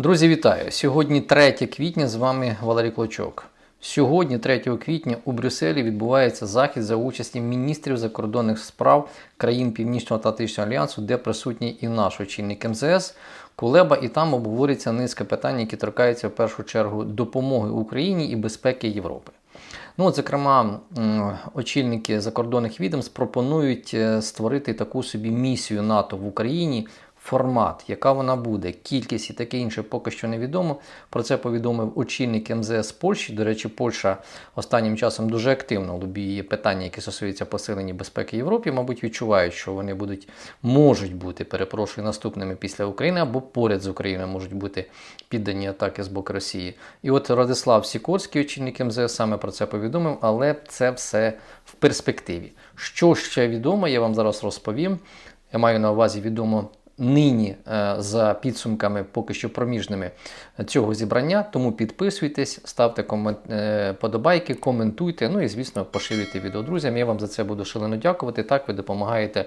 Друзі, вітаю! Сьогодні 3 квітня, з вами Валерій Клочок. Сьогодні, 3 квітня, у Брюсселі відбувається захід за участі міністрів закордонних справ країн Північно-Атлантичного альянсу, де присутній і наш очільник МЗС Кулеба, і там обговорюється низка питань, які торкаються в першу чергу допомоги Україні і безпеки Європи. Ну, от, зокрема, очільники закордонних відомств пропонують е, створити таку собі місію НАТО в Україні. Формат, яка вона буде, кількість і таке інше поки що невідомо. Про це повідомив очільник МЗС Польщі. До речі, Польща останнім часом дуже активно лобіює питання, які стосуються посилення безпеки Європі. Мабуть, відчувають, що вони будуть можуть бути, перепрошую, наступними після України або поряд з Україною можуть бути піддані атаки з боку Росії. І от Радислав Сікорський, очільник МЗС, саме про це повідомив, але це все в перспективі. Що ще відомо, я вам зараз розповім. Я маю на увазі відомо нині е, за підсумками поки що проміжними цього зібрання. Тому підписуйтесь, ставте комен... е, подобайки, коментуйте. Ну і звісно, поширюйте відео друзям. Я вам за це буду шалено дякувати. Так ви допомагаєте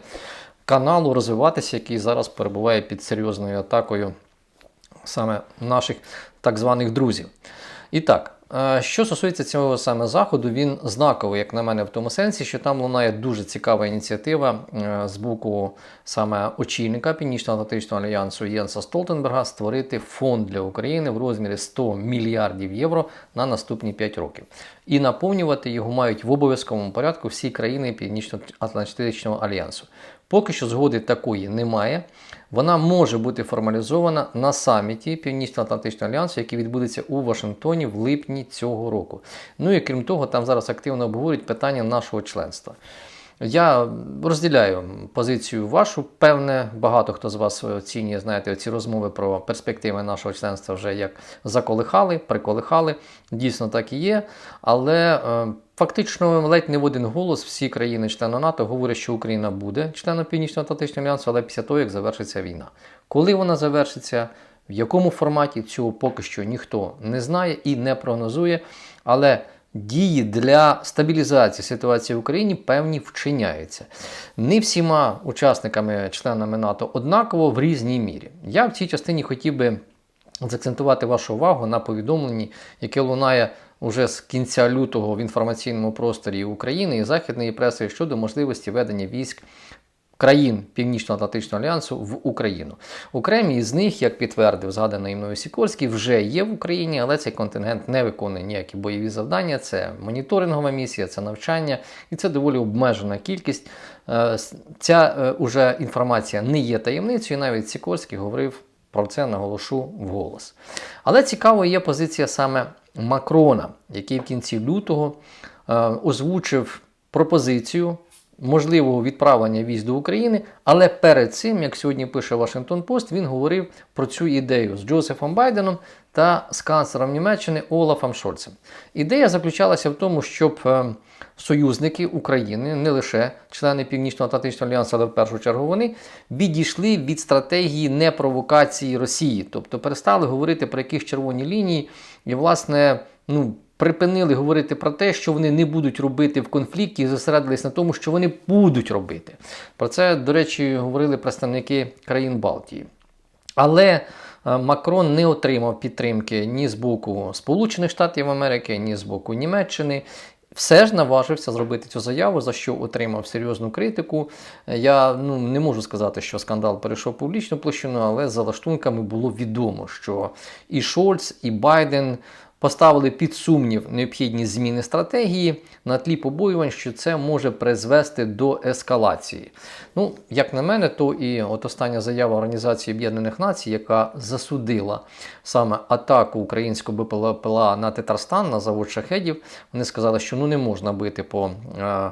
каналу розвиватися, який зараз перебуває під серйозною атакою саме наших так званих друзів. І так, що стосується цього саме заходу, він знаковий, як на мене, в тому сенсі, що там лунає дуже цікава ініціатива е, з боку саме очільника Північно-Атлантичного альянсу Єнса Столтенберга створити фонд для України в розмірі 100 мільярдів євро на наступні 5 років. І наповнювати його мають в обов'язковому порядку всі країни Північно-Атлантичного альянсу. Поки що згоди такої немає. Вона може бути формалізована на саміті Північно-Атлантичного альянсу, який відбудеться у Вашингтоні в липні цього року. Ну і крім того, там зараз активно обговорюють питання нашого членства. Я розділяю позицію вашу. Певне, багато хто з вас оцінює, знаєте, ці розмови про перспективи нашого членства вже як заколихали, приколихали. Дійсно так і є. Але е, фактично ледь не в один голос всі країни-члени НАТО говорять, що Україна буде членом Північно-Атлантичного альянсу, але після того, як завершиться війна. Коли вона завершиться, в якому форматі цього поки що ніхто не знає і не прогнозує. Але дії для стабілізації ситуації в Україні певні вчиняються. Не всіма учасниками, членами НАТО однаково в різній мірі. Я в цій частині хотів би закцентувати вашу увагу на повідомленні, яке лунає уже з кінця лютого в інформаційному просторі України і західної преси щодо можливості ведення військ. Країн Північно-Атлантичного альянсу в Україну. Окремі з них, як підтвердив згаданий мною Сікорський, вже є в Україні, але цей контингент не виконує ніякі бойові завдання. Це моніторингова місія, це навчання, і це доволі обмежена кількість. Е, Ця е, уже інформація не є таємницею. Навіть Сікорський говорив про це, наголошу вголос. Але цікаво є позиція саме Макрона, який в кінці лютого е, озвучив пропозицію можливого відправлення військ до України, але перед цим, як сьогодні пише Вашингтон Пост, він говорив про цю ідею з Джозефом Байденом та з канцлером Німеччини Олафом Шольцем. Ідея заключалася в тому, щоб е, союзники України, не лише члени Північно-Атлантичного альянсу, але в першу чергу вони відійшли від стратегії непровокації Росії, тобто перестали говорити про якісь червоні лінії і, власне, ну припинили говорити про те, що вони не будуть робити в конфлікті, і зосередились на тому, що вони будуть робити. Про це, до речі, говорили представники країн Балтії. Але е, Макрон не отримав підтримки ні з боку Сполучених Штатів Америки, ні з боку Німеччини. Все ж наважився зробити цю заяву, за що отримав серйозну критику. Я ну, не можу сказати, що скандал перейшов публічну площину, але за лаштунками було відомо, що і Шольц, і Байден поставили під сумнів необхідні зміни стратегії на тлі побоювань, що це може призвести до ескалації. Ну, як на мене, то і от остання заява Організації Об'єднаних Націй, яка засудила саме атаку українського БПЛА на Татарстан, на завод шахедів, вони сказали, що ну не можна бити по. Е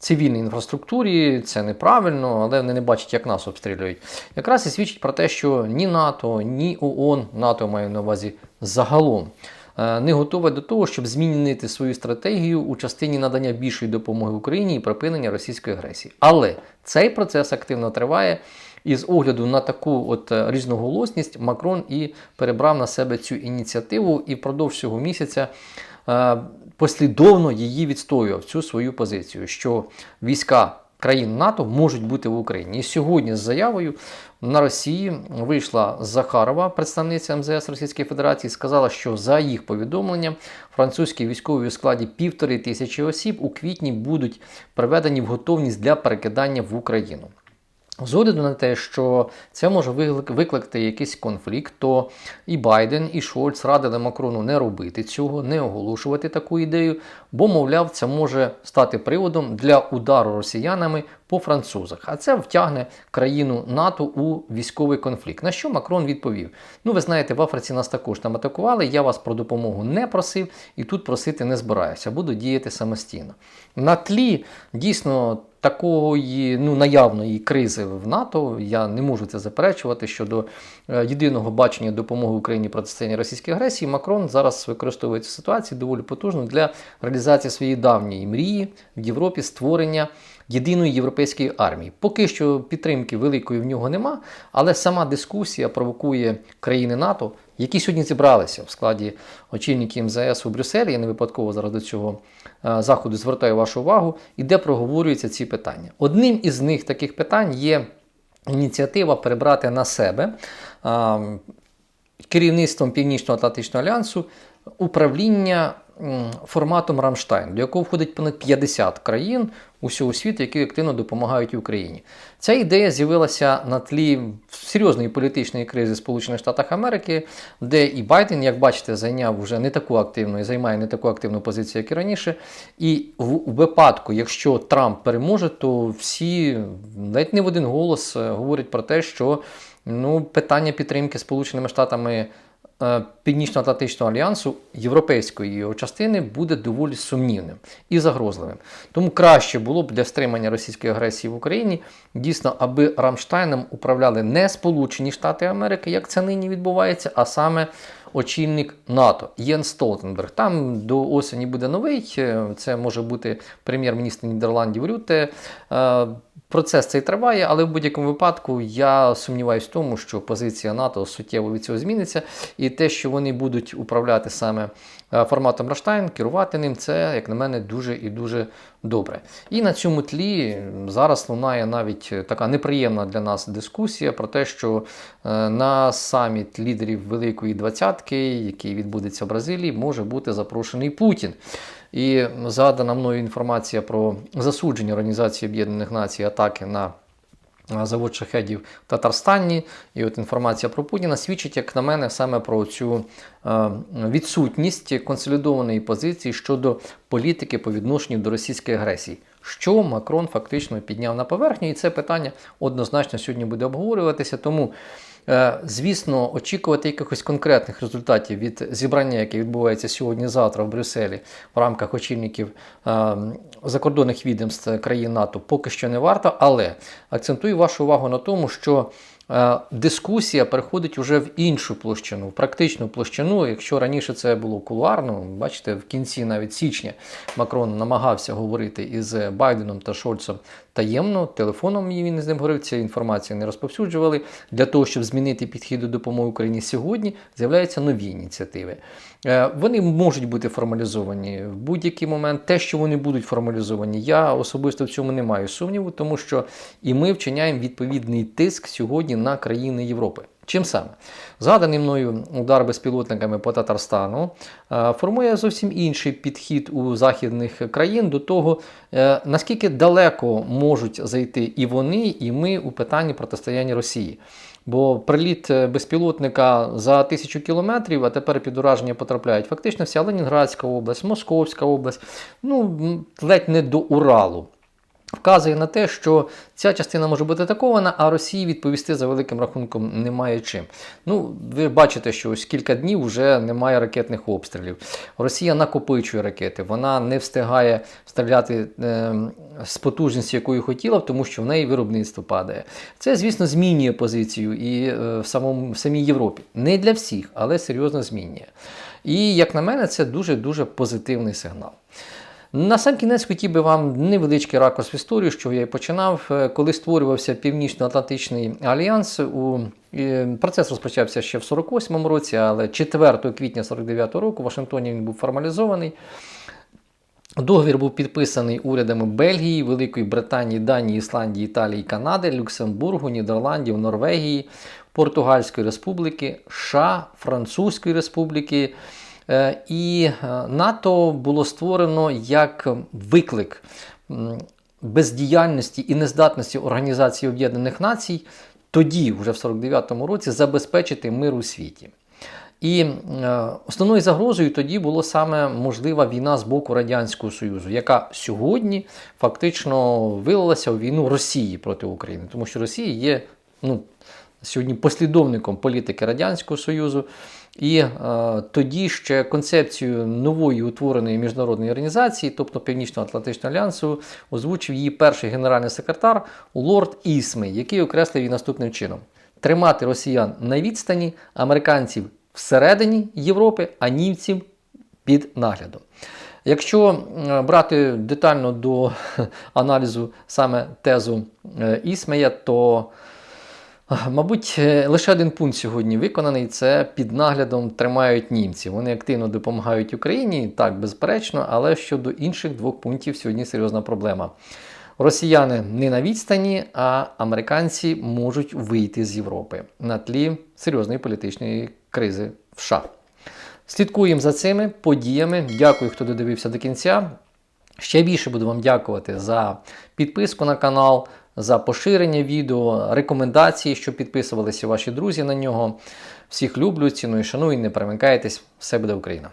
Цивільній інфраструктурі це неправильно, але вони не бачать, як нас обстрілюють. Якраз і свідчить про те, що ні НАТО, ні ООН, НАТО маю на увазі загалом не готова до того, щоб змінити свою стратегію у частині надання більшої допомоги Україні і припинення російської агресії. Але цей процес активно триває. І з огляду на таку от е, різноголосність Макрон і перебрав на себе цю ініціативу і впродовж цього місяця е, послідовно її відстоював цю свою позицію, що війська країн НАТО можуть бути в Україні. І сьогодні з заявою на Росії вийшла Захарова, представниця МЗС Російської Федерації, сказала, що за їх повідомленням французькі військові у складі півтори тисячі осіб у квітні будуть приведені в готовність для перекидання в Україну. З огляду на те, що це може виклик- викликати якийсь конфлікт, то і Байден, і Шольц радили Макрону не робити цього, не оголошувати таку ідею, бо, мовляв, це може стати приводом для удару росіянами по французах. А це втягне країну НАТО у військовий конфлікт. На що Макрон відповів: Ну, ви знаєте, в Африці нас також там атакували. Я вас про допомогу не просив і тут просити не збираюся. Буду діяти самостійно. На тлі дійсно такої ну, наявної кризи в НАТО, я не можу це заперечувати щодо е, єдиного бачення допомоги Україні протистояння російській агресії. Макрон зараз використовує цю ситуацію доволі потужно для реалізації своєї давньої мрії в Європі створення. Єдиної європейської армії. Поки що підтримки великої в нього нема, але сама дискусія провокує країни НАТО, які сьогодні зібралися в складі очільників МЗС у Брюсселі. Я не випадково зараз до цього е, заходу звертаю вашу увагу, і де проговорюються ці питання. Одним із них таких питань є ініціатива перебрати на себе керівництвом Північно-Атлантичного альянсу управління форматом Рамштайн, до якого входить понад 50 країн усього світу, які активно допомагають Україні. Ця ідея з'явилася на тлі серйозної політичної кризи Сполучених Штатах Америки, де і Байден, як бачите, зайняв вже не таку активну і займає не таку активну позицію, як і раніше. І в випадку, якщо Трамп переможе, то всі навіть не в один голос е, говорять про те, що ну, питання підтримки Сполученими Штатами е, Північно-Атлантичного альянсу європейської його частини буде доволі сумнівним і загрозливим. Тому краще було б для стримання російської агресії в Україні дійсно, аби Рамштайном управляли не Сполучені Штати Америки, як це нині відбувається, а саме очільник НАТО Єн Столтенберг. Там до осені буде новий. е, Це може бути прем'єр-міністр Нідерландів Рюте. Е, Процес цей триває, але в будь-якому випадку я сумніваюся в тому, що позиція НАТО суттєво від цього зміниться, і те, що вони будуть управляти саме е, форматом Раштайн, керувати ним, це, як на мене, дуже і дуже добре. І на цьому тлі зараз лунає навіть така неприємна для нас дискусія про те, що е, на саміт лідерів Великої Двадцятки, який відбудеться в Бразилії, може бути запрошений Путін. І задана мною інформація про засудження Організації Об'єднаних Націй атаки на завод шахедів в Татарстані. І от інформація про Путіна свідчить, як на мене, саме про цю е, відсутність консолідованої позиції щодо політики по відношенню до російської агресії. Що Макрон фактично підняв на поверхню, і це питання однозначно сьогодні буде обговорюватися. Тому Е, Звісно, очікувати якихось конкретних результатів від зібрання, яке відбувається сьогодні-завтра в Брюсселі в рамках очільників е, закордонних відомств країн НАТО, поки що не варто. Але акцентую вашу увагу на тому, що дискусія переходить уже в іншу площину, в практичну площину. Якщо раніше це було кулуарно, бачите, в кінці навіть січня Макрон намагався говорити із Байденом та Шольцем таємно, телефоном він з ним говорив, цю інформацію не розповсюджували. Для того, щоб змінити підхід до допомоги Україні сьогодні, з'являються нові ініціативи. Е, Вони можуть бути формалізовані в будь-який момент. Те, що вони будуть формалізовані, я особисто в цьому не маю сумніву, тому що і ми вчиняємо відповідний тиск сьогодні на країни Європи. Чим саме? Згаданий мною удар безпілотниками по Татарстану е, формує зовсім інший підхід у західних країн до того, е, наскільки далеко можуть зайти і вони, і ми у питанні протистояння Росії. Бо приліт е, безпілотника за тисячу кілометрів, а тепер під ураження потрапляють фактично вся Ленінградська область, Московська область, ну ледь не до Уралу. Вказує на те, що ця частина може бути атакована, а Росії відповісти за великим рахунком немає чим. Ну, ви бачите, що ось кілька днів вже немає ракетних обстрілів. Росія накопичує ракети, вона не встигає стріляти е, з потужністю, якою хотіла, тому що в неї виробництво падає. Це, звісно, змінює позицію і е, в самому в самій Європі. Не для всіх, але серйозно змінює. І, як на мене, це дуже-дуже позитивний сигнал. На сам кінець хотів би вам невеличкий ракурс в історію, що я і починав, Е, коли створювався Північно-Атлантичний альянс. У е, процес розпочався ще в 48-му році, але 4 квітня 49-го року в Вашингтоні він був формалізований. Договір був підписаний урядами Бельгії, Великої Британії, Данії, Ісландії, Італії, Канади, Люксембургу, Нідерландів, Норвегії, Португальської Республіки, США, Французької Республіки. Е, І е, НАТО було створено як виклик бездіяльності і нездатності Організації Об'єднаних Націй тоді, вже в 49-му році, забезпечити мир у світі. І е, основною загрозою тоді було саме можлива війна з боку Радянського Союзу, яка сьогодні фактично вилилася у війну Росії проти України, тому що Росія є ну, сьогодні послідовником політики Радянського Союзу. І е, тоді ще концепцію нової утвореної міжнародної організації, тобто Північно-Атлантичного альянсу, озвучив її перший генеральний секретар Лорд Ісмей, який окреслив її наступним чином: тримати росіян на відстані, американців всередині Європи, а німців під наглядом. Якщо е, брати детально до аналізу саме тезу е, Ісмея, то Мабуть, е, лише один пункт сьогодні виконаний це під наглядом тримають німці. Вони активно допомагають Україні, так, безперечно, але щодо інших двох пунктів сьогодні серйозна проблема. Росіяни не на відстані, а американці можуть вийти з Європи на тлі серйозної політичної кризи в США. Слідкуємо за цими подіями. Дякую, хто додивився до кінця. Ще більше буду вам дякувати за підписку на канал, за поширення відео, рекомендації, щоб підписувалися ваші друзі на нього. Всіх люблю, ціную, шаную, не перемикайтесь. Все буде Україна!